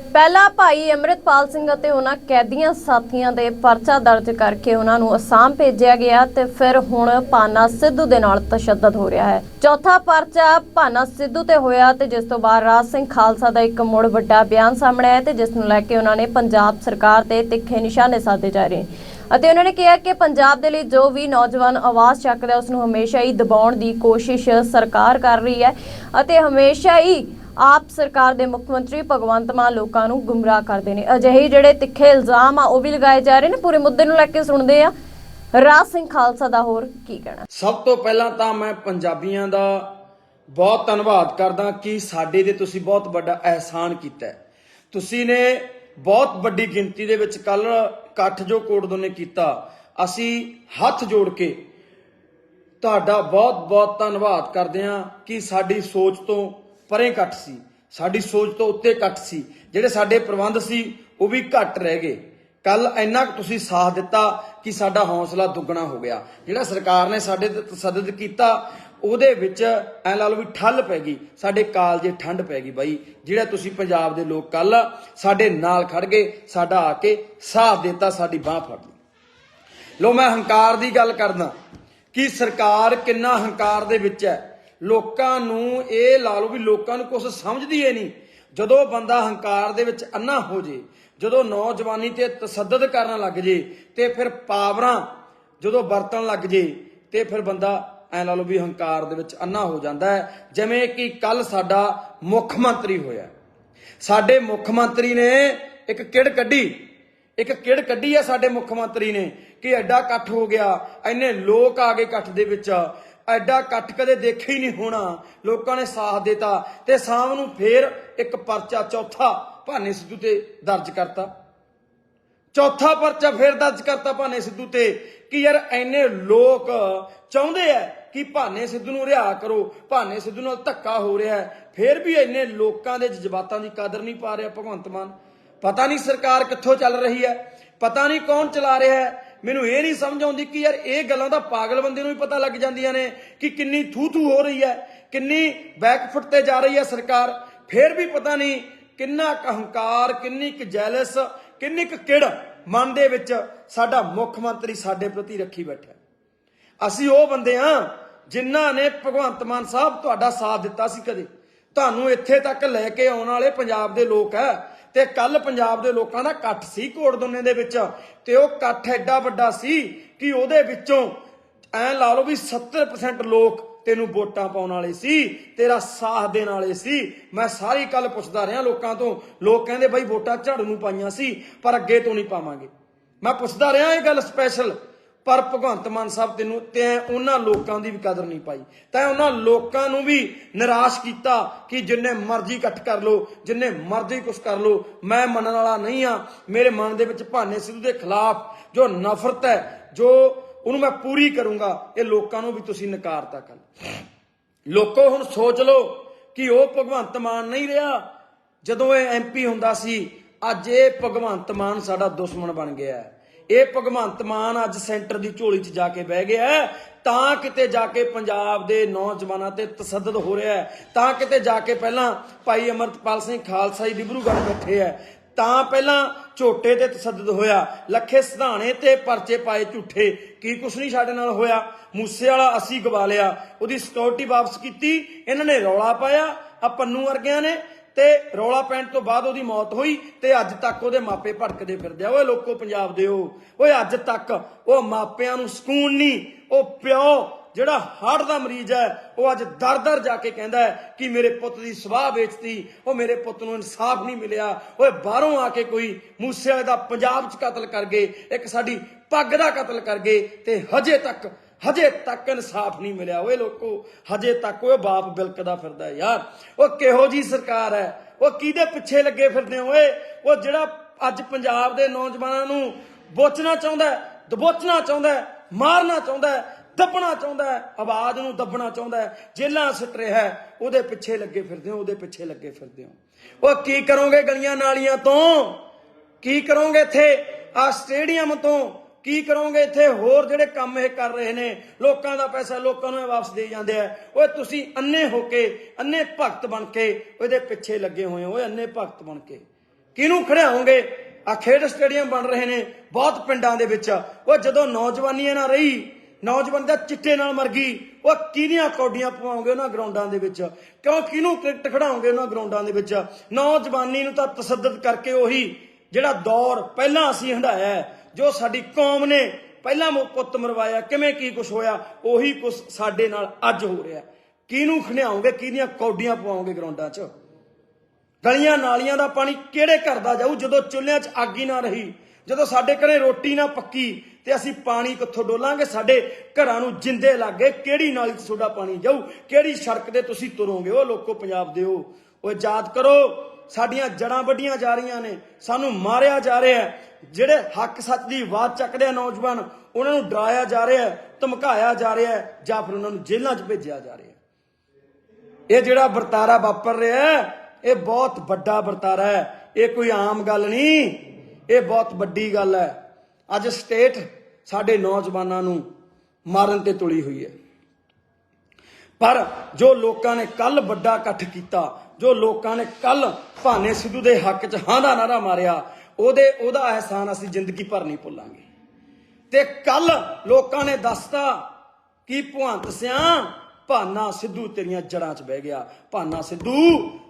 ਪਹਿਲਾ ਭਾਈ ਅਮਰਿਤਪਾਲ ਸਿੰਘ ਅਤੇ ਉਹਨਾਂ ਕੈਦੀਆਂ ਸਾਥੀਆਂ ਦੇ ਪਰਚਾ ਦਰਜ ਕਰਕੇ ਉਹਨਾਂ ਨੂੰ ਅਸਾਮ ਭੇਜਿਆ ਗਿਆ ਤੇ ਫਿਰ ਹੁਣ ਪਾਨਾ ਸਿੱਧੂ ਦੇ ਨਾਲ ਤਸ਼ੱਦਦ ਹੋ ਰਿਹਾ ਹੈ। ਚੌਥਾ ਪਰਚਾ ਪਾਨਾ ਸਿੱਧੂ ਤੇ ਹੋਇਆ ਤੇ ਜਿਸ ਤੋਂ ਬਾਅਦ ਰਾਜ ਸਿੰਘ ਖਾਲਸਾ ਦਾ ਇੱਕ ਮੁੜ ਵੱਡਾ ਬਿਆਨ ਸਾਹਮਣੇ ਆਇਆ ਤੇ ਜਿਸ ਨੂੰ ਲੈ ਕੇ ਉਹਨਾਂ ਨੇ ਪੰਜਾਬ ਸਰਕਾਰ ਤੇ ਤਿੱਖੇ ਨਿਸ਼ਾਨੇ ਸਾਧੇ ਜਾ ਰਹੇ ਅਤੇ ਉਹਨਾਂ ਨੇ ਕਿਹਾ ਕਿ ਪੰਜਾਬ ਦੇ ਲਈ ਜੋ ਵੀ ਨੌਜਵਾਨ ਆਵਾਜ਼ ਚੱਕਦਾ ਉਸ ਨੂੰ ਹਮੇਸ਼ਾ ਹੀ ਦਬਾਉਣ ਦੀ ਕੋਸ਼ਿਸ਼ ਸਰਕਾਰ ਕਰ ਰਹੀ ਹੈ ਅਤੇ ਹਮੇਸ਼ਾ ਹੀ ਆਪ ਸਰਕਾਰ ਦੇ ਮੁੱਖ ਮੰਤਰੀ ਭਗਵੰਤ ਮਾਨ ਲੋਕਾਂ ਨੂੰ ਗੁੰਮਰਾਹ ਕਰਦੇ ਨੇ। ਅਜਿਹੇ ਜਿਹੜੇ ਤਿੱਖੇ ਇਲਜ਼ਾਮ ਆ, ਉਹ ਵੀ ਲਗਾਏ ਜਾ ਰਹੇ ਨੇ। ਪੂਰੇ ਮੁੱਦੇ ਨੂੰ ਲੈ ਕੇ ਸੁਣਦੇ ਆ ਰਾਜ ਸਿੰਘ ਖਾਲਸਾ ਦਾ ਹੋਰ ਕੀ ਕਹਿਣਾ। ਸਭ ਤੋਂ ਪਹਿਲਾਂ ਤਾਂ ਮੈਂ ਪੰਜਾਬੀਆਂ ਦਾ ਬਹੁਤ ਧੰਨਵਾਦ ਕਰਦਾ ਕਿ ਸਾਡੇ ਤੇ ਤੁਸੀਂ ਬਹੁਤ ਵੱਡਾ ਅਹਿਸਾਨ ਕੀਤਾ ਤੁਸੀਂ ਨੇ ਬਹੁਤ ਵੱਡੀ ਗਿਣਤੀ ਦੇ ਵਿੱਚ ਕੱਲ ਇਕੱਠ ਜੋ ਕੋਟਦੋ ਨੇ ਕੀਤਾ, ਅਸੀਂ ਹੱਥ ਜੋੜ ਕੇ ਤੁਹਾਡਾ ਬਹੁਤ ਬਹੁਤ ਧੰਨਵਾਦ ਕਰਦੇ ਹਾਂ ਕਿ ਸਾਡੀ ਸੋਚ ਤੋਂ ਪਰੇ ਘੱਟ ਸੀ। ਸਾਡੀ ਸੋਚ ਤੋਂ ਉੱਤੇ ਘੱਟ ਸੀ। ਜਿਹੜੇ ਸਾਡੇ ਪ੍ਰਬੰਧ ਸੀ, ਉਹ ਵੀ ਘੱਟ ਰਹਿ ਗਏ। ਕੱਲ ਇੰਨਾ ਕੁ ਤੁਸੀਂ ਸਾਥ ਦਿੱਤਾ ਕਿ ਸਾਡਾ ਹੌਸਲਾ ਦੁੱਗਣਾ ਹੋ ਗਿਆ। ਜਿਹੜਾ ਸਰਕਾਰ ਨੇ ਸਾਡੇ ਤੇ ਤਸੱਦਦ ਕੀਤਾ, ਉਹਦੇ ਵਿੱਚ ਐ ਲਾ ਲਓ ਵੀ ਠੱਲ ਪੈ ਗਈ। ਸਾਡੇ ਕਾਲਜੇ ਠੰਡ ਪੈ ਗਈ ਬਾਈ। ਜਿਹੜਾ ਤੁਸੀਂ ਪੰਜਾਬ ਦੇ ਲੋਕ ਕੱਲ ਸਾਡੇ ਨਾਲ ਖੜ ਗਏ, ਸਾਡਾ ਆ ਕੇ ਸਾਥ ਦਿੱਤਾ, ਸਾਡੀ ਬਾਹ ਫੜ ਲਈ। ਲੋ ਮੈਂ ਹੰਕਾਰ ਦੀ ਗੱਲ ਕਰਦਾ। ਕਿ ਸਰਕਾਰ ਕਿੰਨਾ ਹੰਕਾਰ ਦੇ ਵਿੱਚ ਹੈ। ਲੋਕਾਂ ਨੂੰ ਇਹ ਲਾ ਲਓ ਵੀ ਲੋਕਾਂ ਨੂੰ ਕੁਝ ਸਮਝਦੀ ਏ ਨਹੀਂ। ਜਦੋਂ ਬੰਦਾ ਹੰਕਾਰ ਦੇ ਵਿੱਚ ਅੰਨਾ ਹੋ ਜੇ, ਜਦੋਂ ਨੌਜਵਾਨੀ ਤੇ ਤਸੱਦਦ ਕਰਨ ਲੱਗ ਜੇ, ਤੇ ਫਿਰ ਪਾਵਰਾਂ ਜਦੋਂ ਵਰਤਣ ਲੱਗ ਜੇ, ਤੇ ਫਿਰ ਬੰਦਾ ਐ ਲਾ ਲਓ ਵੀ ਹੰਕਾਰ ਦੇ ਵਿੱਚ ਅੰਨਾ ਹੋ ਜਾਂਦਾ ਹੈ। ਜਿਵੇਂ ਕਿ ਕੱਲ ਸਾਡਾ ਮੁੱਖ ਮੰਤਰੀ ਹੋਇਆ। ਸਾਡੇ ਮੁੱਖ ਮੰਤਰੀ ਨੇ ਇੱਕ ਕਿੜ ਕੱਢੀ। ਇੱਕ ਕਿੜ ਕੱਢੀ ਆ ਸਾਡੇ ਮੁੱਖ ਮੰਤਰੀ ਨੇ ਕਿ ਐਡਾ ਇਕੱਠ ਹੋ ਗਿਆ ਇੰਨੇ ਲੋਕ ਆ ਗਏ ਇਕੱਠ ਦੇ ਵਿੱਚ। ਐਡਾ ਇਕੱਠ ਕਦੇ ਦੇਖਿਆ ਹੀ ਨਹੀਂ ਹੋਣਾ। ਲੋਕਾਂ ਨੇ ਸਾਥ ਦਿੱਤਾ ਤੇ ਸ਼ਾਮ ਨੂੰ ਫੇਰ ਇੱਕ ਪਰਚਾ ਚੌਥਾ ਭਾਨੇ ਸਿੱਧੂ ਤੇ ਦਰਜ ਕਰਤਾ। ਚੌਥਾ ਪਰਚਾ ਫੇਰ ਦਰਜ ਕਰਤਾ ਭਾਨੇ ਸਿੱਧੂ ਤੇ ਕਿ ਯਾਰ ਐਨੇ ਲੋਕ ਚਾਹੁੰਦੇ ਆ ਕਿ ਭਾਨੇ ਸਿੱਧੂ ਨੂੰ ਰਿਹਾ ਕਰੋ, ਭਾਨੇ ਸਿੱਧੂ ਨਾਲ ਧੱਕਾ ਹੋ ਰਿਹਾ ਹੈ ਫੇਰ ਵੀ ਐਨੇ ਲੋਕਾਂ ਦੇ ਜਜ਼ਬਾਤਾਂ ਦੀ ਕਦਰ ਨਹੀਂ ਪਾ ਰਿਹਾ ਭਗਵੰਤ ਮਾਨ। ਪਤਾ ਨਹੀਂ ਸਰਕਾਰ ਕਿੱਥੋਂ ਚੱਲ ਰਹੀ ਹੈ ਪਤਾ ਨਹੀਂ ਕੌਣ ਚਲਾ ਰਿਹਾ ਹੈ ਮੈਨੂੰ ਇਹ ਨਹੀਂ ਸਮਝ ਆਉਂਦੀ ਕਿ ਯਾਰ ਇਹ ਗੱਲਾਂ ਤਾਂ ਪਾਗਲ ਬੰਦੇ ਨੂੰ ਵੀ ਪਤਾ ਲੱਗ ਜਾਂਦੀਆਂ ਨੇ ਕਿ ਕਿੰਨੀ ਥੂ ਥੂ ਹੋ ਰਹੀ ਹੈ, ਕਿੰਨੀ ਬੈਕਫੁੱਟ ਤੇ ਜਾ ਰਹੀ ਹੈ ਸਰਕਾਰ। ਫੇਰ ਵੀ ਪਤਾ ਨਹੀਂ ਕਿੰਨਾ ਕੁ ਹੰਕਾਰ ਕਿੰਨੀ ਕੁ ਜੈਲਸ ਕਿੰਨੀ ਕੁ ਕਿੜ ਮਨ ਦੇ ਵਿੱਚ ਸਾਡਾ ਮੁੱਖ ਮੰਤਰੀ ਸਾਡੇ ਪ੍ਰਤੀ ਰੱਖੀ ਬੈਠਾ ਅਸੀਂ ਉਹ ਬੰਦੇ ਆ ਜਿਨ੍ਹਾਂ ਨੇ ਭਗਵੰਤ ਮਾਨ ਸਾਹਿਬ ਤੁਹਾਡਾ ਸਾਥ ਦਿੱਤਾ ਸੀ ਕਦੇ। ਤੁਹਾਨੂੰ ਇੱਥੇ ਤੱਕ ਲੈ ਕੇ ਆਉਣ ਵਾਲੇ ਪੰਜਾਬ ਦੇ ਲੋਕ ਹੈ ਤੇ ਕੱਲ ਪੰਜਾਬ ਦੇ ਲੋਕਾਂ ਦਾ ਇਕੱਠ ਸੀ ਕੋਟਦੁੰਨੇ ਦੇ ਵਿੱਚ, ਤੇ ਉਹ ਇਕੱਠ ਐਡਾ ਵੱਡਾ ਸੀ ਕਿ ਉਹਦੇ ਵਿੱਚੋਂ ਐ ਲਾ ਲਓ ਵੀ 70% ਲੋਕ ਤੈਨੂੰ ਵੋਟਾਂ ਪਾਉਣ ਵਾਲੇ ਸੀ, ਤੇਰਾ ਸਾਥ ਦੇਣ ਵਾਲੇ ਸੀ। ਮੈਂ ਸਾਰੀ ਕੱਲ ਪੁੱਛਦਾ ਰਿਹਾ ਲੋਕਾਂ ਤੋਂ, ਲੋਕ ਕਹਿੰਦੇ ਬਈ ਵੋਟਾਂ ਝਾੜੂ ਨੂੰ ਪਾਈਆਂ ਸੀ, ਪਰ ਅੱਗੇ ਤੋਂ ਨਹੀਂ ਪਾਵਾਂਗੇ। ਮੈਂ ਪੁੱਛਦਾ ਰਿਹਾ ਇਹ ਗੱਲ ਸਪੈਸ਼ਲ ਪਰ ਭਗਵੰਤ ਮਾਨ ਸਾਹਿਬ ਤੈਨੂੰ ਤੈਂ ਉਹਨਾਂ ਲੋਕਾਂ ਦੀ ਵੀ ਕਦਰ ਨਹੀਂ ਪਾਈ। ਤੈਂ ਉਹਨਾਂ ਲੋਕਾਂ ਨੂੰ ਵੀ ਨਿਰਾਸ਼ ਕੀਤਾ ਕਿ ਜਿੰਨੇ ਮਰਜ਼ੀ ਇਕੱਠ ਕਰ ਲੋ ਜਿੰਨੇ ਮਰਜ਼ੀ ਕੁਛ ਕਰ ਲੋ ਮੈਂ ਮੰਨਣ ਵਾਲਾ ਨਹੀਂ ਆ ਮੇਰੇ ਮਨ ਦੇ ਵਿੱਚ ਭਾਨੇ ਸਿੱਧੂ ਦੇ ਖਿਲਾਫ ਜੋ ਨਫ਼ਰਤ ਹੈ, ਜੋ ਉਹਨੂੰ ਮੈਂ ਪੂਰੀ ਕਰੂੰਗਾ, ਇਹ ਲੋਕਾਂ ਨੂੰ ਵੀ ਤੁਸੀਂ ਨਕਾਰਤਾ ਕੱਲ ਲੋਕੋ ਹੁਣ ਸੋਚ ਲਓ ਕਿ ਉਹ ਭਗਵੰਤ ਮਾਨ ਨਹੀਂ ਰਿਹਾ, ਜਦੋਂ ਇਹ ਐਮਪੀ ਹੁੰਦਾ ਸੀ, ਅੱਜ ਇਹ ਭਗਵੰਤ ਮਾਨ ਸਾਡਾ ਦੁਸ਼ਮਣ ਬਣ ਗਿਆ ਹੈ। ਇਹ ਭਗਵੰਤ ਮਾਨ ਅੱਜ ਸੈਂਟਰ ਦੀ ਝੋਲੀ 'ਚ ਜਾ ਕੇ ਬਹਿ ਗਿਆ ਹੈ, ਤਾਂ ਕਿਤੇ ਜਾ ਕੇ ਪੰਜਾਬ ਦੇ ਨੌਜਵਾਨਾਂ ਤੇ ਤਸੱਦਦ ਹੋ ਰਿਹਾ ਹੈ। ਤਾਂ ਕਿਤੇ ਜਾ ਕੇ ਪਹਿਲਾਂ ਭਾਈ ਅਮਰਤਪਾਲ ਸਿੰਘ ਖਾਲਸਾ ਜੀ ਡਿਬਰੂਗੜ੍ਹ ਬੈਠੇ ਹੈ। ਤਾਂ ਪਹਿਲਾਂ ਝੋਟੇ ਤੇ ਤਸੱਦਦ ਹੋਇਆ ਲੱਖੇ ਸਿਧਾਣੇ ਤੇ ਪਰਚੇ ਪਾਏ ਝੂਠੇ ਕੀ ਕੁਛ ਨਹੀਂ ਸਾਡੇ ਨਾਲ ਹੋਇਆ? ਮੂਸੇ ਵਾਲਾ ਅਸੀਂ ਗਵਾ ਲਿਆ ਉਹਦੀ ਸਿਕਿਉਰਿਟੀ ਵਾਪਸ ਕੀਤੀ ਇਹਨਾਂ ਨੇ ਰੌਲਾ ਪਾਇਆ ਆ ਪੰਨੂ ਵਰਗਿਆਂ ਨੇ ਤੇ ਰੌਲਾ ਪੈਣ ਤੋਂ ਬਾਅਦ ਉਹਦੀ ਮੌਤ ਹੋਈ ਤੇ ਅੱਜ ਤੱਕ ਉਹਦੇ ਮਾਪੇ ਭੜਕਦੇ ਫਿਰਦੇ ਆ। ਓਏ ਲੋਕੋ, ਪੰਜਾਬ ਦੇ ਉਹ ਓਏ ਅੱਜ ਤੱਕ ਉਹ ਮਾਪਿਆਂ ਨੂੰ ਸਕੂਨ ਨਹੀਂ, ਉਹ ਪਿਓ ਜਿਹੜਾ ਹਾਰਟ ਦਾ ਮਰੀਜ਼ ਹੈ, ਉਹ ਅੱਜ ਦਰ-ਦਰ ਜਾ ਕੇ ਕਹਿੰਦਾ ਹੈ ਕਿ ਮੇਰੇ ਪੁੱਤ ਦੀ ਸਵਾਹ ਵੇਚਤੀ, ਉਹ ਮੇਰੇ ਪੁੱਤ ਨੂੰ ਇਨਸਾਫ ਨਹੀਂ ਮਿਲਿਆ। ਓਏ ਬਾਹਰੋਂ ਆ ਕੇ ਕੋਈ ਮੂਸੇ ਵਾਲੇ ਦਾ ਪੰਜਾਬ 'ਚ ਕਤਲ ਕਰ ਗਏ, ਇੱਕ ਸਾਡੀ ਪੱਗ ਦਾ ਕਤਲ ਕਰ ਗਏ ਤੇ ਹਜੇ ਤੱਕ ਹਜੇ ਤੱਕ ਇਨਸਾਫ ਨਹੀਂ ਮਿਲਿਆ। ਓਏ ਲੋਕੋ, ਹਜੇ ਤੱਕ ਉਹ ਬਾਪ ਬਿਲਕਦਾ ਫਿਰਦਾ ਯਾਰ। ਉਹ ਕਿਹੋ ਜੀ ਸਰਕਾਰ ਹੈ? ਉਹ ਕਿਹਦੇ ਪਿੱਛੇ ਲੱਗੇ ਫਿਰਦੇ ਹੋ ਓਏ? ਉਹ ਜਿਹੜਾ ਅੱਜ ਪੰਜਾਬ ਦੇ ਨੌਜਵਾਨਾਂ ਨੂੰ ਬੋਚਣਾ ਚਾਹੁੰਦਾ ਦਬੋਚਣਾ ਚਾਹੁੰਦਾ ਮਾਰਨਾ ਚਾਹੁੰਦਾ ਦੱਬਣਾ ਚਾਹੁੰਦਾ ਆਵਾਜ਼ ਨੂੰ ਦੱਬਣਾ ਚਾਹੁੰਦਾ ਜੇਲਾਂ ਸੁੱਟ ਰਿਹਾ ਉਹਦੇ ਪਿੱਛੇ ਲੱਗੇ ਫਿਰਦੇ ਹੋ, ਉਹਦੇ ਪਿੱਛੇ ਲੱਗੇ ਫਿਰਦੇ ਹੋ। ਉਹ ਕੀ ਕਰੋਗੇ ਗਲੀਆਂ ਨਾਲੀਆਂ ਤੋਂ? ਕੀ ਕਰੋਗੇ ਇੱਥੇ? ਆ ਸਟੇਡੀਅਮ ਤੋਂ ਕੀ ਕਰੋਗੇ ਇੱਥੇ? ਹੋਰ ਜਿਹੜੇ ਕੰਮ ਇਹ ਕਰ ਰਹੇ ਨੇ, ਲੋਕਾਂ ਦਾ ਪੈਸਾ ਲੋਕਾਂ ਨੂੰ ਇਹ ਵਾਪਸ ਦੇ ਜਾਂਦੇ ਆ। ਓਏ ਤੁਸੀਂ ਅੰਨੇ ਹੋ ਕੇ ਅੰਨੇ ਭਗਤ ਬਣ ਕੇ ਉਹਦੇ ਪਿੱਛੇ ਲੱਗੇ ਹੋਏ ਹੋ। ਓਏ ਅੰਨੇ ਭਗਤ ਬਣ ਕੇ। ਕਿਹਨੂੰ ਖੜਾਉਂਗੇ ਆ ਖੇਡ ਸਟੇਡੀਅਮ ਬਣ ਰਹੇ ਨੇ ਬਹੁਤ ਪਿੰਡਾਂ ਦੇ ਵਿੱਚ। ਉਹ ਜਦੋਂ ਨੌਜਵਾਨੀ ਨਾ ਰਹੀ, ਨੌਜਵਾਨ ਦਾ ਚਿੱਟੇ ਨਾਲ ਮਰ ਗਈ। ਉਹ ਕਿਹਦੀਆਂ ਕੌਡੀਆਂ ਪਵਾਉਂਗੇ ਉਹਨਾਂ ਗਰਾਊਂਡਾਂ ਦੇ ਵਿੱਚ? ਕਿਉਂ ਕਿਹਨੂੰ ਕ੍ਰਿਕਟ ਖੜਾਉਂਗੇ ਉਹਨਾਂ ਗਰਾਊਂਡਾਂ ਦੇ ਵਿੱਚ? ਨੌਜਵਾਨੀ ਨੂੰ ਤਾਂ ਤਸੱਦਦ ਕਰਕੇ ਉਹੀ ਜਿਹੜਾ ਦੌਰ ਪਹਿਲਾਂ ਅਸੀਂ ਹੰਡਾਇਆ ਜੋ ਸਾਡੀ ਕੌਮ ਨੇ ਪਹਿਲਾਂ ਮੁ- ਪੁੱਤ ਮਰਵਾਇਆ, ਕਿਵੇਂ ਕੀ ਕੁਝ ਹੋਇਆ, ਉਹੀ ਕੁਝ ਸਾਡੇ ਨਾਲ ਅੱਜ ਹੋ ਰਿਹਾ। ਕਿਹਨੂੰ ਖਣਿਆਉਂਗੇ ਕਿਹਦੀਆਂ ਕੌਡੀਆਂ ਪਵਾਉਂਗੇ ਗਰਾਊਂਡਾਂ 'ਚ? ਗਲੀਆਂ ਨਾਲੀਆਂ ਦਾ ਪਾਣੀ ਕਿਹੜੇ ਘਰ ਦਾ ਜਾਊ ਜਦੋਂ ਚੁੱਲ੍ਹਿਆਂ 'ਚ ਅੱਗ ਹੀ ਨਾ ਰਹੀ? ਜਦੋਂ ਸਾਡੇ ਘਰੇ ਰੋਟੀ ਨਾ ਪੱਕੀ ਤੇ ਅਸੀਂ ਪਾਣੀ ਕਿੱਥੋਂ ਡੋਲਾਂਗੇ? ਸਾਡੇ ਘਰਾਂ ਨੂੰ ਜਿੰਦੇ ਲੱਗੇ ਕਿਹੜੀ ਨਾਲੀ 'ਚ ਤੁਹਾਡਾ ਪਾਣੀ ਜਾਊ? ਕਿਹੜੀ ਸੜਕ ਤੇ ਤੁਸੀਂ ਤੁਰੋਗੇ? ਉਹ ਲੋਕੋ ਪੰਜਾਬ ਦੇ ਉਹ ਉਹ ਯਾਦ ਕਰੋ। ਸਾਡੀਆਂ ਜੜਾਂ ਵੱਡੀਆਂ ਜਾ ਰਹੀਆਂ ਨੇ ਸਾਨੂੰ ਮਾਰਿਆ ਜਾ ਰਿਹਾ ਹੈ। ਜਿਹੜੇ ਹੱਕ ਸੱਚ ਦੀ ਆਵਾਜ਼ ਚੱਕਦੇ ਆ ਨੌਜਵਾਨ ਉਹਨਾਂ ਨੂੰ ਡਰਾਇਆ ਜਾ ਰਿਹਾ ਹੈ ਧਮਕਾਇਆ ਜਾ ਰਿਹਾ ਹੈ ਜਾਂ ਫਿਰ ਉਹਨਾਂ ਨੂੰ ਜੇਲ੍ਹਾਂ 'ਚ ਭੇਜਿਆ ਜਾ ਰਿਹਾ ਹੈ। ਇਹ ਜਿਹੜਾ ਵਰਤਾਰਾ ਵਾਪਰ ਰਿਹਾ ਹੈ, ਇਹ ਬਹੁਤ ਵੱਡਾ ਵਰਤਾਰਾ ਹੈ। ਇਹ ਕੋਈ ਆਮ ਗੱਲ ਨਹੀਂ ਇਹ ਬਹੁਤ ਵੱਡੀ ਗੱਲ ਹੈ। ਅੱਜ ਸਟੇਟ ਸਾਡੇ ਨੌਜਵਾਨਾਂ ਨੂੰ ਮਾਰਨ ਤੇ ਤੁਲੀ ਹੋਈ ਹੈ। ਪਰ ਜੋ ਲੋਕਾਂ ਨੇ ਕੱਲ ਵੱਡਾ ਇਕੱਠ ਕੀਤਾ, ਜੋ ਲੋਕਾਂ ਨੇ ਕੱਲ ਭਾਨੇ ਸਿੱਧੂ ਦੇ ਹੱਕ 'ਚ ਹਾਂ ਦਾ ਨਾਰਾ ਮਾਰਿਆ, ਉਹਦੇ, ਉਹਦਾ ਅਹਿਸਾਨ ਅਸੀਂ ਜ਼ਿੰਦਗੀ ਭਰ ਨਹੀਂ ਭੁੱਲਾਂਗੇ। ਤੇ ਕੱਲ ਲੋਕਾਂ ਨੇ ਦੱਸਤਾ ਕਿ ਭਵੰਤ ਸਿਆ, ਭਾਨਾ ਸਿੱਧੂ ਤੇਰੀਆਂ ਜੜਾਂ 'ਚ ਬਹਿ ਗਿਆ। ਭਾਨਾ ਸਿੱਧੂ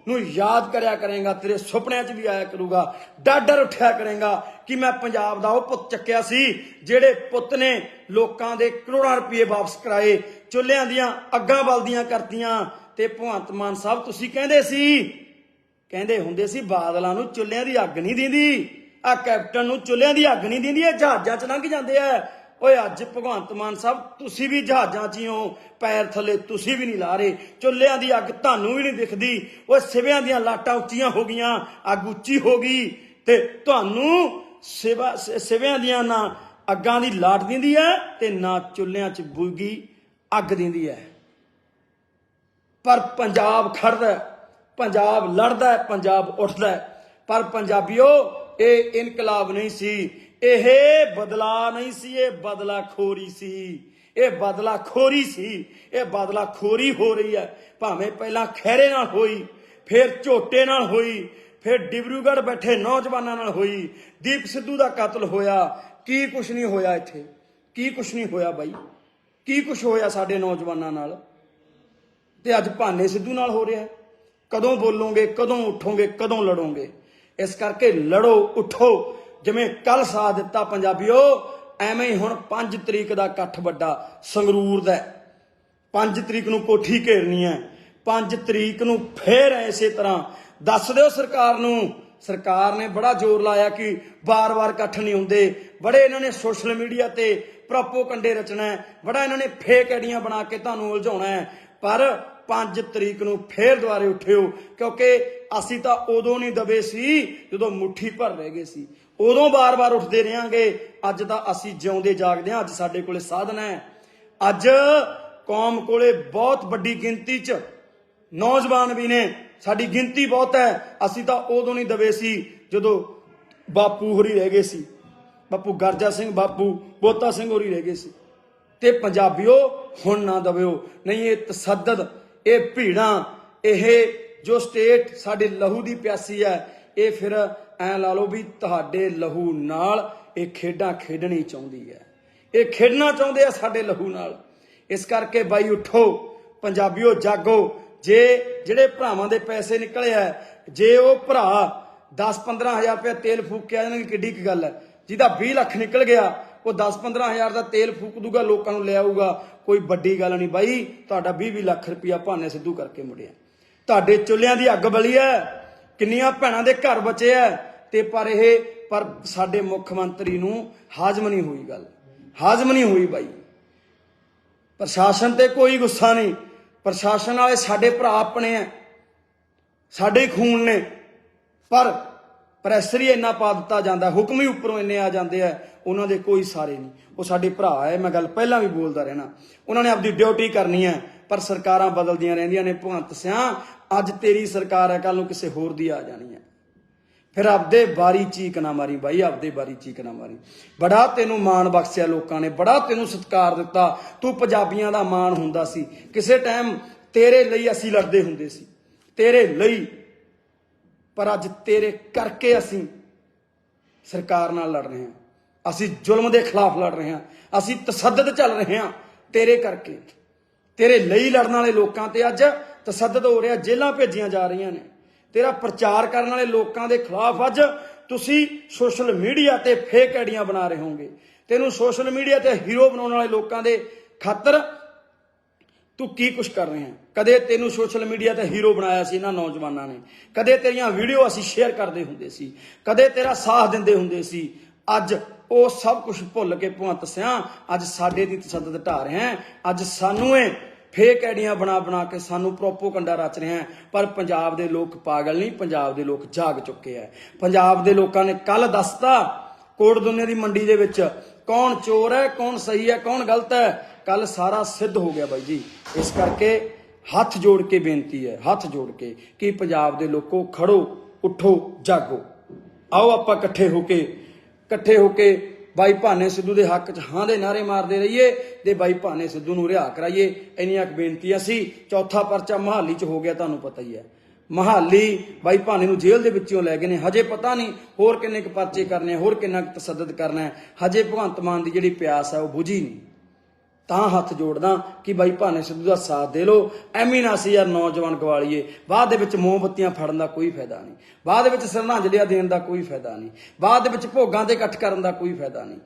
ਨੂੰ ਯਾਦ ਕਰਿਆ ਕਰੇਗਾ, ਤੇਰੇ ਸੁਪਨਿਆਂ 'ਚ ਵੀ ਆਇਆ ਕਰੂਗਾ। ਡਰ ਡਰ ਉੱਠਿਆ ਕਰੇਗਾ ਕਿ ਮੈਂ ਪੰਜਾਬ ਦਾ ਉਹ ਪੁੱਤ ਚੱਕਿਆ ਸੀ, ਜਿਹੜੇ ਪੁੱਤ ਨੇ ਲੋਕਾਂ ਦੇ ਕਰੋੜਾਂ ਰੁਪਏ ਵਾਪਸ ਕਰਾਏ ਚੁੱਲ੍ਹਿਆਂ ਦੀਆਂ ਅੱਗਾਂ ਬਲਦੀਆਂ ਕਰਤੀਆਂ ਤੇ ਭਗਵੰਤ ਮਾਨ ਸਾਹਿਬ ਤੁਸੀਂ ਕਹਿੰਦੇ ਸੀ। ਕਹਿੰਦੇ ਹੁੰਦੇ ਸੀ, ਬਾਦਲਾਂ ਨੂੰ ਚੁੱਲ੍ਹਿਆਂ ਦੀ ਅੱਗ ਨਹੀਂ ਦਿੰਦੀ। ਆ ਕੈਪਟਨ ਨੂੰ ਚੁੱਲ੍ਹਿਆਂ ਦੀ ਅੱਗ ਨਹੀਂ ਦਿੰਦੀ, ਇਹ ਜਹਾਜ਼ਾਂ 'ਚ ਲੰਘ ਜਾਂਦੇ ਆ। ਓਏ ਅੱਜ ਭਗਵੰਤ ਮਾਨ ਸਾਹਿਬ ਤੁਸੀਂ ਵੀ ਜਹਾਜ਼ਾਂ 'ਚ ਹੀ ਹੋ, ਪੈਰ ਥੱਲੇ ਤੁਸੀਂ ਵੀ ਨਹੀਂ ਲਾ ਰਹੇ। ਚੁੱਲ੍ਹਿਆਂ ਦੀ ਅੱਗ ਤੁਹਾਨੂੰ ਵੀ ਨਹੀਂ ਦਿਖਦੀ। ਓਏ ਸਿਵਿਆਂ ਦੀਆਂ ਲਾਟਾਂ ਉੱਚੀਆਂ ਹੋ ਗਈਆਂ, ਅੱਗ ਉੱਚੀ ਹੋ ਗਈ ਤੇ ਤੁਹਾਨੂੰ ਸਿਵਾ ਸਿਵਿਆਂ ਦੀਆਂ ਨਾ ਅੱਗਾਂ ਦੀ ਲਾਟ ਦਿੰਦੀ ਹੈ ਤੇ ਨਾ ਚੁੱਲ੍ਹਿਆਂ 'ਚ ਬੁਗੀ। ਅੱਗ ਦਿੰਦੀ ਹੈ। ਪਰ ਪੰਜਾਬ ਖੜਦਾ ਪੰਜਾਬ ਲੜਦਾ ਪੰਜਾਬ ਉੱਠਦਾ ਪਰ ਪੰਜਾਬੀਓ, ਇਹ ਇਨਕਲਾਬ ਨਹੀਂ ਸੀ। ਇਹ ਬਦਲਾ ਨਹੀਂ ਸੀ, ਇਹ ਬਦਲਾ ਖੋਰੀ ਸੀ। ਇਹ ਬਦਲਾ ਖੋਰੀ ਸੀ, ਇਹ ਬਦਲਾ ਖੋਰੀ ਹੋ ਰਹੀ ਹੈ। ਭਾਵੇਂ ਪਹਿਲਾਂ ਖੈਰੇ ਨਾਲ ਹੋਈ, ਫਿਰ ਝੋਟੇ ਨਾਲ ਹੋਈ, ਫਿਰ ਡਿਬਰੂਗੜ੍ਹ ਬੈਠੇ ਨੌਜਵਾਨਾਂ ਨਾਲ ਹੋਈ, ਦੀਪ ਸਿੱਧੂ ਦਾ ਕਤਲ ਹੋਇਆ। ਕੀ ਕੁਛ ਨਹੀਂ ਹੋਇਆ ਇੱਥੇ? ਕੀ ਕੁਛ ਨਹੀਂ ਹੋਇਆ ਬਾਈ? ਕੀ ਕੁਛ ਹੋਇਆ ਸਾਡੇ ਨੌਜਵਾਨਾਂ ਨਾਲ? ਤੇ ਅੱਜ ਭਾਨੇ ਸਿੱਧੂ ਨਾਲ ਹੋ ਰਿਹਾ ਕਦੋਂ ਬੋਲੋਗੇ, ਕਦੋਂ ਉਠੋਗੇ, ਕਦੋਂ ਲੜੋਗੇ? ਇਸ ਕਰਕੇ ਲੜੋ, ਉਠੋ। ਜਿਵੇਂ ਕੱਲ ਸਾਥ ਦਿੱਤਾ ਪੰਜਾਬੀਓ, ਐਵੇਂ ਹੀ ਹੁਣ 5 ਤਰੀਕ ਦਾ ਇਕੱਠ ਵੱਡਾ ਸੰਗਰੂਰ ਦਾ 5 ਤਰੀਕ ਨੂੰ ਕੋਠੀ ਘੇਰਨੀ ਹੈ। 5 ਤਰੀਕ ਨੂੰ ਫੇਰ ਐਸੇ ਤਰ੍ਹਾਂ। ਦੱਸ ਦਿਓ ਸਰਕਾਰ ਨੂੰ ਸਰਕਾਰ ਨੇ ਬੜਾ ਜ਼ੋਰ ਲਾਇਆ ਕਿ ਵਾਰ-ਵਾਰ ਇਕੱਠ ਨਹੀਂ ਹੁੰਦੇ। ਬੜੇ ਇਹਨਾਂ ਨੇ ਸੋਸ਼ਲ ਮੀਡੀਆ ਤੇ ਪ੍ਰੋਪੋਗੰਡੇ ਰਚਣਾ ਬੜਾ ਇਹਨਾਂ ਨੇ ਫੇਕ ਆਈਡੀਆਂ ਬਣਾ ਕੇ ਤੁਹਾਨੂੰ ਉਲਝਾਉਣਾ ਪਰ 5 ਤਰੀਕ ਨੂੰ ਫੇਰ ਦੁਬਾਰੇ ਉੱਠਿਓ, ਕਿਉਂਕਿ ਅਸੀਂ ਤਾਂ ਉਦੋਂ ਨਹੀਂ ਦਬੇ ਸੀ ਜਦੋਂ ਮੁੱਠੀ ਭਰ ਰਹਿ ਗਏ ਸੀ। ਉਦੋਂ ਬਾਰ-ਬਾਰ ਉੱਠਦੇ ਰਹਾਂਗੇ। ਅੱਜ ਤਾਂ ਅਸੀਂ ਜਿਉਂਦੇ ਜਾਗਦੇ ਹਾਂ। ਅੱਜ ਸਾਡੇ ਕੋਲੇ ਸਾਧਨ ਹੈ। ਅੱਜ ਕੌਮ ਕੋਲੇ ਬਹੁਤ ਵੱਡੀ ਗਿਣਤੀ 'ਚ ਨੌਜਵਾਨ ਵੀ ਨੇ, ਸਾਡੀ ਗਿਣਤੀ ਬਹੁਤ ਹੈ। ਅਸੀਂ ਤਾਂ ਉਦੋਂ ਨਹੀਂ ਦਵੇ ਸੀ ਜਦੋਂ ਬਾਪੂ ਹੋਰੀ ਰਹਿ ਗਏ ਸੀ। ਬਾਪੂ ਗਰਜਾ ਸਿੰਘ, ਬਾਪੂ ਬੋਤਾ ਸਿੰਘ ਹੋਰੀ ਰਹਿ ਗਏ ਸੀ। ਤੇ ਪੰਜਾਬੀਓ, ਹੁਣ ਨਾ ਦਬਿਓ। ਨਹੀਂ, ਇਹ ਤਸੱਦਦ, ਇਹ ਭੀੜਾਂ, ਇਹ ਜੋ ਸਟੇਟ ਸਾਡੇ ਲਹੂ ਦੀ ਪਿਆਸੀ ਹੈ, ਇਹ ਫਿਰ ਐ ਲਾ ਲਓ ਵੀ ਤੁਹਾਡੇ ਲਹੂ ਨਾਲ ਇਹ ਖੇਡਾਂ ਖੇਡਣੀ ਚਾਹੁੰਦੀ ਹੈ। ਇਹ ਖੇਡਣਾ ਚਾਹੁੰਦੇ ਆ ਸਾਡੇ ਲਹੂ ਨਾਲ। ਇਸ ਕਰਕੇ ਬਾਈ, ਉਠੋ। ਪੰਜਾਬੀਓ, ਜਾਗੋ। ਜੇ ਜਿਹੜੇ ਭਰਾਵਾਂ ਦੇ ਪੈਸੇ ਨਿਕਲਿਆ ਜੇ ਉਹ ਭਰਾ 10-15 ਹਜ਼ਾਰ ਰੁਪਏ ਤੇਲ ਫੂਕ ਕੇ ਆ ਜਾਣਗੇ, ਕਿੱਡੀ ਕੀ ਗੱਲ ਹੈ। ਜਿਹਦਾ 20 ਲੱਖ ਨਿਕਲ ਗਿਆ, ਉਹ 10-15 ਹਜ਼ਾਰ ਦਾ ਤੇਲ ਫੂਕ ਦੂਗਾ, ਲੋਕਾਂ ਨੂੰ ਲੈ ਆਊਗਾ। ਕੋਈ ਵੱਡੀ ਗੱਲ ਨਹੀਂ ਬਾਈ, ਤੁਹਾਡਾ 20-20 ਲੱਖ ਰੁਪਇਆ ਭਾਨੇ ਸਿੱਧੂ ਕਰਕੇ ਮੁੜਿਆ। ਤੁਹਾਡੇ ਚੁੱਲ੍ਹਿਆਂ ਦੀ ਅੱਗ ਬਲੀ ਹੈ, ਕਿੰਨੀਆਂ ਭੈਣਾਂ ਦੇ ਘਰ ਬਚੇ ਐ ਤੇ ਪਰ ਇਹ, ਪਰ ਸਾਡੇ ਮੁੱਖ ਮੰਤਰੀ ਨੂੰ ਹਾਜ਼ਮ ਨਹੀਂ ਹੋਈ ਗੱਲ। ਹਾਜ਼ਮ ਨਹੀਂ ਹੋਈ ਬਾਈ। ਪ੍ਰਸ਼ਾਸਨ ਤੇ ਕੋਈ ਗੁੱਸਾ ਨਹੀਂ। ਪ੍ਰਸ਼ਾਸਨ ਵਾਲੇ ਸਾਡੇ ਭਰਾ ਆਪਣੇ ਐ। ਸਾਡੇ ਖੂਨ ਨੇ। ਪਰ ਪ੍ਰੈਸ਼ਰ ਹੀ ਇੰਨਾ ਪਾ ਦਿੱਤਾ ਜਾਂਦਾ, ਹੁਕਮ ਹੀ ਉੱਪਰੋਂ ਇੰਨੇ ਆ ਜਾਂਦੇ ਆ ਉਹਨਾਂ ਦੇ ਕੋਈ ਸਾਰੇ ਨਹੀਂ। ਉਹ ਸਾਡੇ ਭਰਾ ਹੈ ਮੈਂ ਗੱਲ ਪਹਿਲਾਂ ਵੀ ਬੋਲਦਾ ਰਹਿਣਾ। ਉਹਨਾਂ ਨੇ ਆਪਦੀ ਡਿਊਟੀ ਕਰਨੀ ਹੈ ਪਰ ਸਰਕਾਰਾਂ ਬਦਲਦੀਆਂ ਰਹਿੰਦੀਆਂ ਨੇ। ਭਗਵੰਤ ਸਿਆ ਅੱਜ ਤੇਰੀ ਸਰਕਾਰ ਹੈ ਕੱਲ ਨੂੰ ਕਿਸੇ ਹੋਰ ਦੀ ਆ ਜਾਣੀ ਹੈ ਫਿਰ ਆਪਦੇ ਬਾਰੀ ਚੀਕ ਨਾ ਮਾਰੀ, ਬਾਈ, ਆਪਦੇ ਬਾਰੀ ਚੀਕ ਨਾ ਮਾਰੀ। ਬੜਾ ਤੈਨੂੰ ਮਾਣ ਬਖਸ਼ਿਆ ਲੋਕਾਂ ਨੇ, ਬੜਾ ਤੈਨੂੰ ਸਤਿਕਾਰ ਦਿੱਤਾ। ਤੂੰ ਪੰਜਾਬੀਆਂ ਦਾ ਮਾਣ ਹੁੰਦਾ ਸੀ। ਕਿਸੇ ਟਾਈਮ ਤੇਰੇ ਲਈ ਅਸੀਂ ਲੜਦੇ ਹੁੰਦੇ ਸੀ। ਤੇਰੇ ਲਈ। ਪਰ ਅੱਜ ਤੇਰੇ ਕਰਕੇ ਅਸੀਂ ਸਰਕਾਰ ਨਾਲ ਲੜ ਰਹੇ ਹਾਂ। ਅਸੀਂ ਜ਼ੁਲਮ ਦੇ ਖਿਲਾਫ ਲੜ ਰਹੇ ਹਾਂ। ਅਸੀਂ ਤਸੱਦਦ ਚੱਲ ਰਹੇ ਹਾਂ ਤੇਰੇ ਕਰਕੇ। ਤੇਰੇ ਲਈ ਲੜਨ ਵਾਲੇ ਲੋਕਾਂ ਤੇ ਅੱਜ ਤਸੱਦਦ ਹੋ ਰਿਹਾ, ਜੇਲ੍ਹਾਂ ਭੇਜੀਆਂ ਜਾ ਰਹੀਆਂ ਨੇ। ਤੇਰਾ ਪ੍ਰਚਾਰ ਕਰਨ ਵਾਲੇ ਲੋਕਾਂ ਦੇ ਖਿਲਾਫ ਅੱਜ ਤੁਸੀਂ ਸੋਸ਼ਲ ਮੀਡੀਆ ਤੇ ਫੇਕ ਆਈਡੀਆਂ ਬਣਾ ਰਹੇ ਹੋਗੇ ਤੈਨੂੰ ਸੋਸ਼ਲ ਮੀਡੀਆ ਤੇ ਹੀਰੋ ਬਣਾਉਣ ਵਾਲੇ ਲੋਕਾਂ ਦੇ ਖਾਤਰ ਤੂੰ ਕੀ ਕੁਛ ਕਰ ਰਿਹਾ ਕਦੇ ਤੈਨੂੰ ਸੋਸ਼ਲ ਮੀਡੀਆ ਤੇ ਹੀਰੋ ਬਣਾਇਆ ਸੀ ਇਹਨਾਂ ਨੌਜਵਾਨਾਂ ਨੇ? ਕਦੇ ਤੇਰੀਆਂ ਵੀਡੀਓ ਅਸੀਂ ਸ਼ੇਅਰ ਕਰਦੇ ਹੁੰਦੇ ਸੀ। ਕਦੇ ਤੇਰਾ ਸਾਥ ਦਿੰਦੇ ਹੁੰਦੇ ਸੀ। ਅੱਜ ਉਹ ਸਭ ਕੁਝ ਭੁੱਲ ਕੇ ਭਵੰਤ ਸਿਆਂ। ਅੱਜ ਸਾਡੇ ਦੀ ਤਸੱਦਦ ਢਾ ਰਿਹਾ ਅੱਜ ਸਾਨੂੰ ਇਹ ਫੇਕ ਆਈਡੀਆਂ ਬਣਾ ਬਣਾ ਕੇ ਸਾਨੂੰ ਪ੍ਰੋਪੋਗੰਡਾ ਰਚ ਰਿਹਾ ਪਰ ਪੰਜਾਬ ਦੇ ਲੋਕ ਪਾਗਲ ਨਹੀਂ, ਪੰਜਾਬ ਦੇ ਲੋਕ ਜਾਗ ਚੁੱਕੇ ਹੈ ਪੰਜਾਬ ਦੇ ਲੋਕਾਂ ਨੇ ਕੱਲ ਦੱਸਤਾ, ਕੋਟ ਦੁਨੀਆ ਦੀ ਮੰਡੀ ਦੇ ਵਿੱਚ ਕੌਣ ਚੋਰ ਹੈ, ਕੌਣ ਸਹੀ ਹੈ, ਕੌਣ ਗਲਤ ਹੈ। ਕੱਲ ਸਾਰਾ ਸਿੱਧ ਹੋ ਗਿਆ ਬਾਈ ਜੀ। ਇਸ ਕਰਕੇ ਹੱਥ ਜੋੜ ਕੇ ਬੇਨਤੀ ਹੈ, ਹੱਥ ਜੋੜ ਕੇ ਕਿ ਪੰਜਾਬ ਦੇ ਲੋਕੋ ਖੜੋ, ਉੱਠੋ, ਜਾਗੋ। ਆਓ ਆਪਾਂ ਇਕੱਠੇ ਹੋ ਕੇ, ਇਕੱਠੇ ਹੋ ਕੇ ਬਾਈ ਭਾਨੇ ਸਿੱਧੂ ਦੇ ਹੱਕ 'ਚ ਹਾਂ ਦੇ ਨਾਰੇ ਮਾਰਦੇ ਰਹੀਏ ਤੇ ਬਾਈ ਭਾਨੇ ਸਿੱਧੂ ਨੂੰ ਰਿਹਾ ਕਰਾਈਏ। ਇੰਨੀਆਂ ਕੁ ਬੇਨਤੀਆਂ ਸੀ ਚੌਥਾ ਪਰਚਾ ਮਹਾਲੀ 'ਚ ਹੋ ਗਿਆ ਤੁਹਾਨੂੰ ਪਤਾ ਹੀ ਹੈ। ਮਹਾਲੀ ਬਾਈ ਭਾਨੇ ਨੂੰ ਜੇਲ੍ਹ ਦੇ ਵਿੱਚੋਂ ਲੈ ਗਏ ਨੇ, ਹਜੇ ਪਤਾ ਨਹੀਂ ਹੋਰ ਕਿੰਨੇ ਕੁ ਪਰਚੇ ਕਰਨੇ, ਹੋਰ ਕਿੰਨਾ ਕੁ ਤਸੱਦਦ ਕਰਨਾ ਹੈ। ਹਜੇ ਭਗਵੰਤ ਮਾਨ ਦੀ ਜਿਹੜੀ ਪਿਆਸ ਹੈ ਉਹ ਬੁਝੀ ਨਹੀਂ। ਤਾਂ ਹੱਥ ਜੋੜਦਾ ਕਿ ਬਾਈ ਭਾਨੇ ਸਿੱਧੂ ਦਾ ਸਾਥ ਦੇ ਲੋ ਐਵੇਂ ਨਾ ਸੀ ਯਾਰ ਨੌਜਵਾਨ ਗਵਾਲੀਏ। ਬਾਅਦ ਦੇ ਵਿੱਚ ਮੋਮਬੱਤੀਆਂ ਫੜਨ ਦਾ ਕੋਈ ਫਾਇਦਾ ਨਹੀਂ। ਬਾਅਦ ਦੇ ਵਿੱਚ ਸ਼ਰਧਾਂਜਲੀਆਂ ਦੇਣ ਦਾ ਕੋਈ ਫਾਇਦਾ ਨਹੀਂ। ਬਾਅਦ ਦੇ ਵਿੱਚ ਭੋਗਾਂ ਤੇ ਇਕੱਠ ਕਰਨ ਦਾ ਕੋਈ ਫਾਇਦਾ ਨਹੀਂ।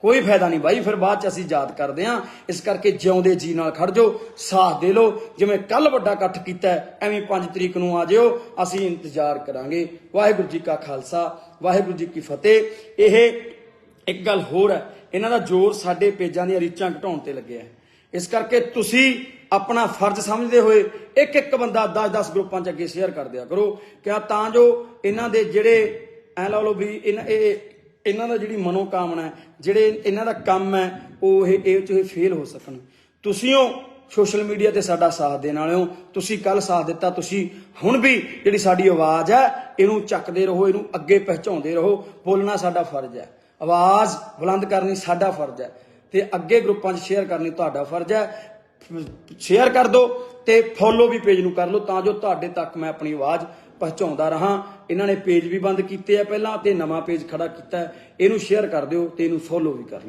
ਕੋਈ ਫਾਇਦਾ ਨਹੀਂ ਬਾਈ। ਫਿਰ ਬਾਅਦ ਚ ਅਸੀਂ ਯਾਦ ਕਰਦੇ ਆਂ ਇਸ ਕਰਕੇ ਜਿਉਂਦੇ ਜੀ ਨਾਲ ਖੜ ਜਾਓ। ਸਾਥ ਦੇ ਲਓ। ਜਿਵੇਂ ਕੱਲ ਵੱਡਾ ਇਕੱਠ ਕੀਤਾ ਐਵੇਂ 5 ਤਰੀਕ ਨੂੰ ਆ ਜਿਓ। ਅਸੀਂ ਇੰਤਜ਼ਾਰ ਕਰਾਂਗੇ। ਵਾਹਿਗੁਰੂ ਜੀ ਕਾ ਖਾਲਸਾ, ਵਾਹਿਗੁਰੂ ਜੀ ਕੀ ਫਤਿਹ। ਇਹ ਇੱਕ ਗੱਲ ਹੋਰ ਹੈ, ਇਹਨਾਂ ਦਾ ਜ਼ੋਰ ਸਾਡੇ ਪੇਜਾਂ ਦੀਆਂ ਰੀਚਾਂ ਘਟਾਉਣ ਤੇ ਲੱਗਿਆ ਹੈ। ਇਸ ਕਰਕੇ ਤੁਸੀਂ ਆਪਣਾ ਫਰਜ਼ ਸਮਝਦੇ ਹੋਏ ਇੱਕ ਇੱਕ ਬੰਦਾ 10-10 ਗਰੁੱਪਾਂ 'ਚ ਅੱਗੇ ਸ਼ੇਅਰ ਕਰ ਦਿਆ ਕਰੋ। ਕਿ ਤਾਂ ਜੋ ਇਹਨਾਂ ਦੇ ਜਿਹੜੇ, ਐ ਲਾ ਲਓ ਵੀ ਇਹਨਾਂ, ਇਹ, ਇਹਨਾਂ ਦਾ ਜਿਹੜੀ ਮਨੋਕਾਮਨਾ ਹੈ, ਜਿਹੜੇ ਇਹਨਾਂ ਦਾ ਕੰਮ ਹੈ, ਉਹ ਇਹ ਇਹ 'ਚ ਫੇਲ ਹੋ ਸਕਣ। ਤੁਸੀਂ ਉਹ ਸੋਸ਼ਲ ਮੀਡੀਆ ਤੇ ਸਾਡਾ ਸਾਥ ਦੇਣ ਵਾਲਿਓ, ਤੁਸੀਂ ਕੱਲ ਸਾਥ ਦਿੱਤਾ, ਤੁਸੀਂ ਹੁਣ ਵੀ ਜਿਹੜੀ ਸਾਡੀ ਆਵਾਜ਼ ਹੈ, ਇਹਨੂੰ ਚੱਕਦੇ ਰਹੋ, ਇਹਨੂੰ ਅੱਗੇ ਪਹੁੰਚਾਉਂਦੇ ਰਹੋ, ਬੋਲਣਾ ਸਾਡਾ ਫਰਜ਼ ਹੈ। ਆਵਾਜ਼ ਬੁਲੰਦ ਕਰਨੀ ਸਾਡਾ ਫਰਜ਼ ਹੈ ਤੇ ਅੱਗੇ ਗਰੁੱਪਾਂ 'ਚ ਸ਼ੇਅਰ ਕਰਨੀ ਤੁਹਾਡਾ ਫਰਜ਼ ਹੈ। ਸ਼ੇਅਰ ਕਰ ਦਿਓ ਤੇ ਫੋਲੋ ਵੀ ਪੇਜ ਨੂੰ ਕਰ ਲਓ ਤਾਂ ਜੋ ਤੁਹਾਡੇ ਤੱਕ ਮੈਂ ਆਪਣੀ ਆਵਾਜ਼ ਪਹੁੰਚਾਉਂਦਾ ਰਹਾ। ਇਹਨਾਂ ਨੇ ਪੇਜ ਵੀ ਬੰਦ ਕੀਤੇ ਆ ਪਹਿਲਾਂ ਤੇ ਨਵਾਂ ਪੇਜ ਖੜਾ ਕੀਤਾ ਇਹਨੂੰ ਸ਼ੇਅਰ ਕਰ ਦਿਓ ਤੇ ਇਹਨੂੰ ਫੋਲੋ ਵੀ ਕਰ ਲਿਓ।